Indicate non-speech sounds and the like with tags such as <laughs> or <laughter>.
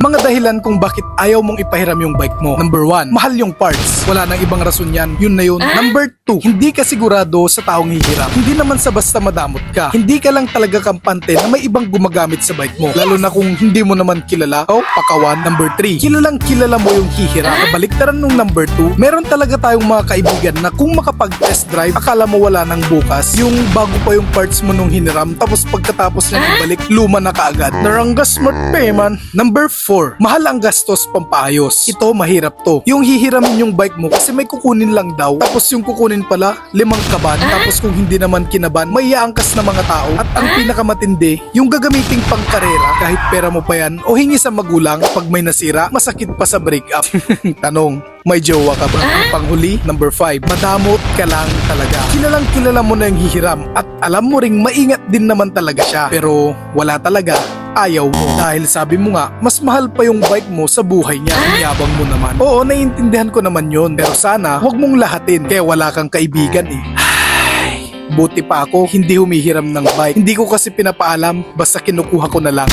Mga dahilan kung bakit ayaw mong ipahiram yung bike mo. Number one, mahal yung parts. Wala nang ibang rason yan. Yun na yun. Number two, hindi ka sigurado sa taong hihiram. Hindi naman sa basta madamot ka. Hindi ka lang talaga kampante na may ibang gumagamit sa bike mo. Lalo na kung hindi mo naman kilala. O, pakawan. Number three, kilalang kilala mo yung hihiram. Kabaliktaran nung number two, meron talaga tayong mga kaibigan na kung makapag-test drive, akala mo wala nang bukas. Yung bago pa yung parts mo nung hiniram, tapos pagkatapos niya ibalik, luma na kaagad. Narangga smart payment. Number 4, mahal ang gastos pampaayos. Ito, mahirap to. Yung hihiramin yung bike mo kasi may kukunin lang daw. Tapos yung kukunin pala, limang kaban. Tapos kung hindi naman kinaban, may iangkas na mga tao. At ang pinakamatindi, yung gagamiting pang karera, kahit pera mo pa yan, o hingi sa magulang, pag may nasira, masakit pa sa breakup. <laughs> Tanong, may jowa ka ba? Ang panghuli, number 5, madamot ka lang talaga. Kilalang kilala mo na yung hihiram at alam mo ring maingat din naman talaga siya. Pero wala talaga, ayaw mo. Dahil sabi mo nga, mas mahal pa yung bike mo sa buhay niya. Ang yabang mo naman. Oo, naiintindihan ko naman yon. Pero sana, huwag mong lahatin. Kaya wala kang kaibigan eh. Ay, Buti pa ako, hindi humihiram ng bike. Hindi ko kasi pinapaalam, basta kinukuha ko na lang.